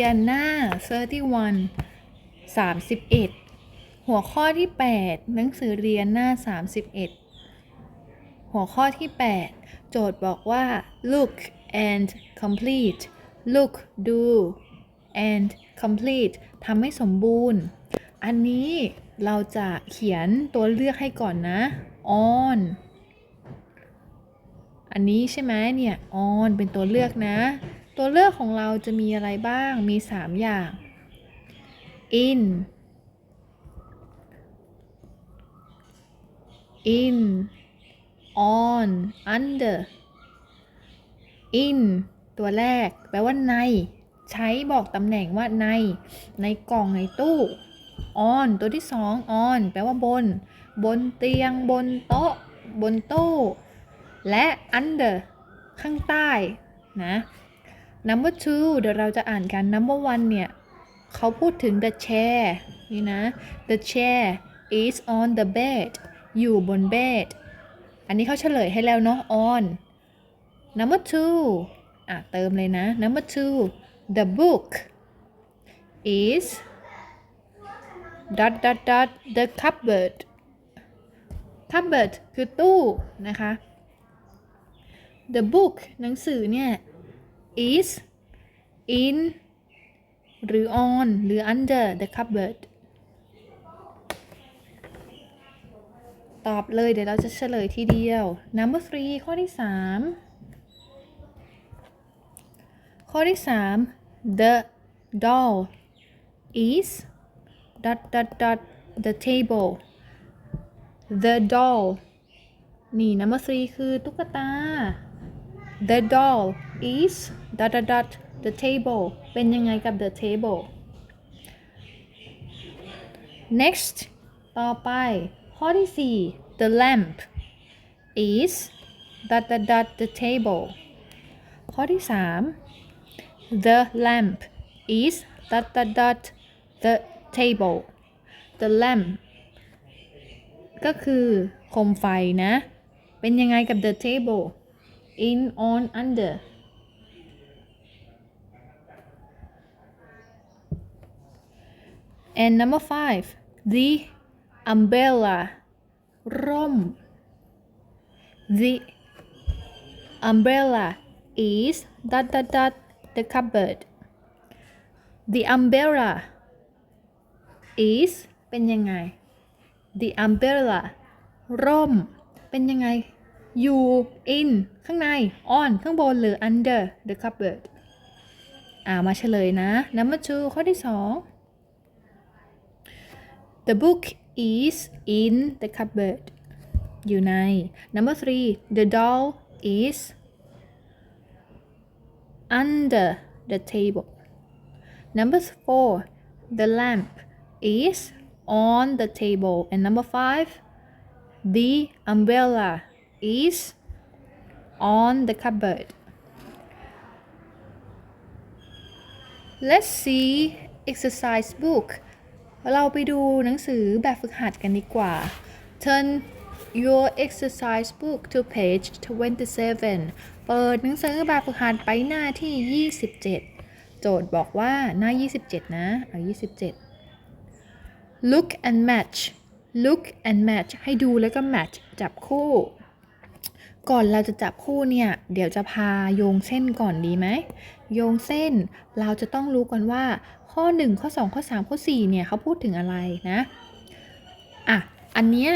เรียนหน้า 31 31 หัวข้อที่ 8 หนังสือเรียนหน้า 31 หัวข้อที่ 8 โจทย์บอกว่า look and complete look ดู and complete ทำให้สมบูรณ์ อันนี้เราจะเขียนตัวเลือกให้ก่อนนะ on อันนี้ใช่ไหมเนี่ย on เป็นตัวเลือกนะ ตัวเลือกของเราจะมีอะไรบ้าง มี 3 อย่าง in in on under in ตัวแรก แปลว่าใน ใช้บอกตำแหน่งว่าใน ในกล่องในตู้ on ตัวที่2 on แปลว่าบน บนเตียง บนโต๊ะ บนตู้ และ under ข้างใต้ นะ number two เดี๋ยวเราจะอ่านกัน number one เนี่ยเขาพูดถึง the chair นี่นะ the chair is on the bed อยู่บน bed อันนี้เขาเฉลยให้แล้วเนาะ on number two อะเติมเลยนะ number two the book is dot dot dot the cupboard cupboard คือตู้นะคะ the book หนังสือเนี่ย is in หรือ on หรือ under the cupboard ตอบเลยเดี๋ยวเราจะเฉลยทีเดียว number three ข้อที่ 3 ข้อที่ 3 the doll is dot dot dot the table the doll นี่ number three คือตุ๊กตา The doll is dot dot dot the table เป็นยังไงกับ the table next ต่อไป ข้อที่ 4 the lamp is dot dot dot the table ข้อที่ 3 the lamp is dot dot dot the table the lamp ก็คือโคมไฟนะ เป็นยังไงกับ the table in on under and number five the umbrella ร่ม the umbrella is dot dot dot the cupboard the umbrella is เป็นยังไง the umbrella ร่ม เป็นยังไงอยู่ in ข้างใน on ข้างบนหรือ under the cupboard อ่ามาเฉลยนะ number two ข้อที่สอง the book is in the cupboard อยู่ใน number three the doll is under the table number four the lamp is on the table and number five the umbrella is on the cupboard. Let's see exercise book เราไปดูหนังสือแบบฝึกหัดกันดีกว่า Turn your exercise book to page 27 เปิดหนังสือแบบฝึกหัดไปหน้าที่ 27 โจทย์บอกว่าหน้า 27 นะ เอา 27 Look and match Look and match ให้ดูแล้วก็ match จับคู่ ก่อนเราจะจับคู่เนี่ย เดี๋ยวจะพาโยงเส้นก่อนดีไหม โยงเส้นเราจะต้องรู้ก่อนว่า ข้อ 1 ข้อ 2 ข้อ 3 ข้อ 4 เนี่ยเขาพูดถึงอะไรนะอะอันเนี้ย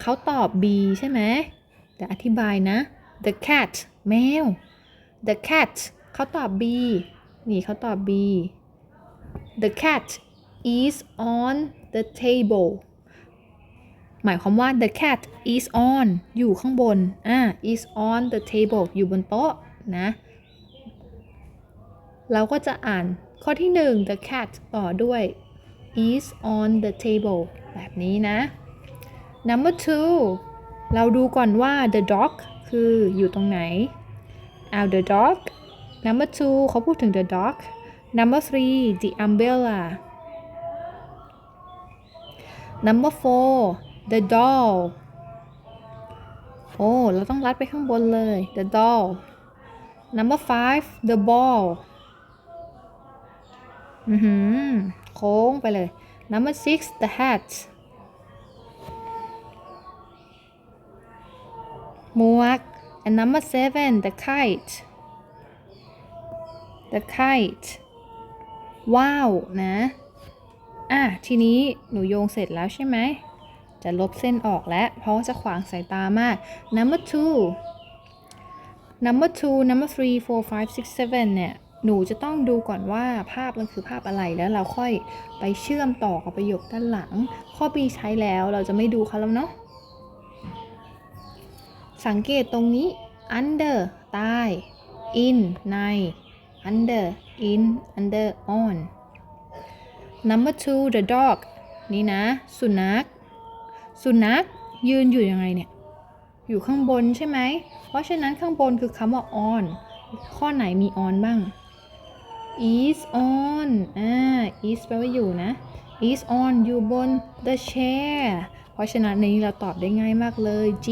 เขาตอบ B ใช่ไหมแต่อธิบายนะ the cat แมว the cat เขาตอบ B นี่เขาตอบ B the cat is on the table หมายความว่า the cat is on อยู่ข้างบน อ่า is on the table อยู่บนโต๊ะนะ เราก็จะอ่าน ข้อที่ 1 the cat ต่อด้วย is on the table แบบนี้นะ number two เราดูก่อนว่า the dog คืออยู่ตรงไหน เอา the dog number two เขาพูดถึง the dog number three the umbrella number four the doll โอ้ เราต้องรัดไปข้างบนเลย the doll number five the ball โค้งไปเลย number six the hat หมวก and number seven the kite the kite ว้าวนะ อะ ทีนี้หนูโยงเสร็จแล้วใช่ไหม จะลบเส้นออกแล้ว เพราะว่าจะขวางสายตามาก number two number two number three four five six seven เนี่ย หนูจะต้องดูก่อนว่าภาพมันคือภาพอะไรแล้วเราค่อยไปเชื่อมต่อกับประโยคด้านหลัง ข้อ B ใช้แล้วเราจะไม่ดูเขาแล้วเนาะสังเกตตรงนี้ under ใต้ in ใน under in under on number two the dog นี่นะ สุนัข สุนัขยืนอยู่ยังไงเนี่ย อยู่ข้างบนใช่ไหม เพราะฉะนั้นข้างบนคือคำว่า on ข้อไหนมี on บ้าง is on อ่า is แปลว่าอยู่นะ is on อยู่บน the chair เพราะฉะนั้นในนี้เราตอบได้ง่ายมากเลย G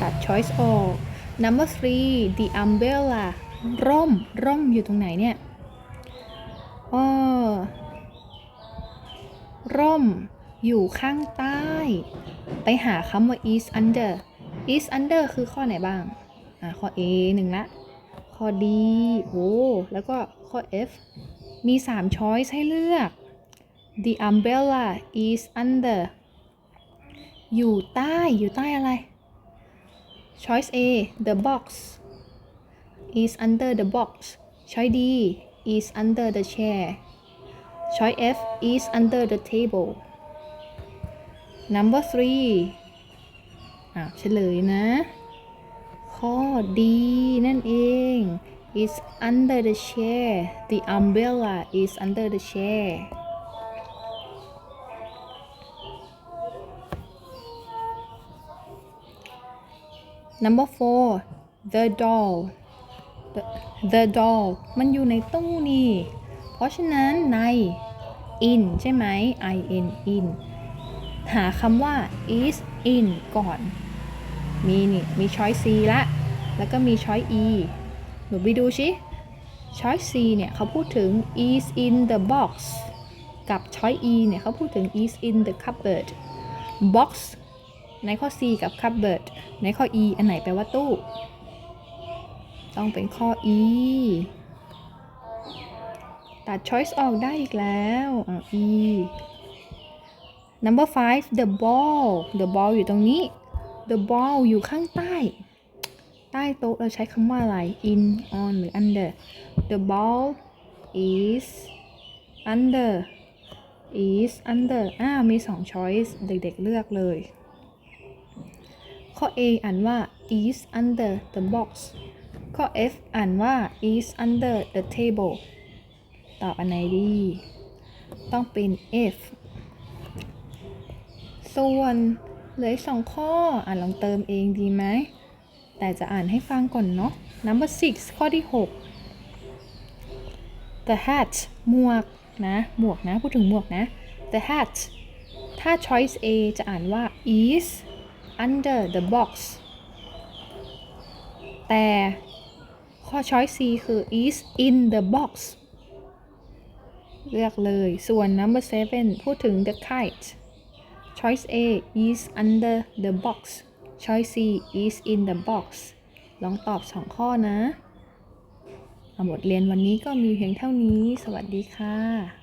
ตัด choice ออก number three the umbrella ร่ม ร่มอยู่ตรงไหนเนี่ยอ๋อร่ม อยู่ข้างใต้ ไปหาคำว่า is under is under คือข้อไหนบ้าง อ่า ข้อ A หนึ่งละ ข้อ D โอ้แล้วก็ข้อ F มี3 choice ให้เลือก the umbrella is under อยู่ใต้ อยู่ใต้อะไร choice A the box is under the box choice D is under the chair choice F is under the table number three อะเฉลยนะ ข้อดีนั่นเอง is under the chair the umbrella is under the chair number four the doll the, the doll มันอยู่ในตู้นี่ เพราะฉะนั้นใน in ใช่ไหม i n in หาคำว่า is in ก่อน มีนี่มีช้อย C ละแล้วก็มีช้อย E หนูไปดูชิช้อย C เนี่ยเขาพูดถึง is in the box กับช้อย E เนี่ยเขาพูดถึง is in the cupboard box ในข้อ C กับ cupboard ในข้อ E อันไหนแปลว่าตู้ ต้องเป็นข้อ E ตัด choice ออกได้อีกแล้วอ่า E number five the ball the ball อยู่ตรงนี้ the ball อยู่ข้างใต้ ใต้โต๊ะเราใช้คำว่าอะไร in on หรือ under the ball is under is under อ่ามีสอง choice เด็กๆเลือกเลย ข้อ A อ่านว่า is under the box ข้อ F อ่านว่า is under the table ตอบอันไหนดี ต้องเป็น F ส่วน เหลือสองข้อ อ่านลองเติมเองดีไหม แต่จะอ่านให้ฟังก่อนเนาะ number six ข้อที่ 6 the hat หมวกนะ หมวกนะ พูดถึงหมวกนะ the hat ถ้า choice A จะอ่านว่า is under the box แต่ข้อ choice C คือ is in the box เลือกเลย ส่วน number seven พูดถึง the kite choice A is under the box choice C is in the box ลองตอบสองข้อนะ บทเรียนวันนี้ก็มีเพียงเท่านี้ สวัสดีค่ะ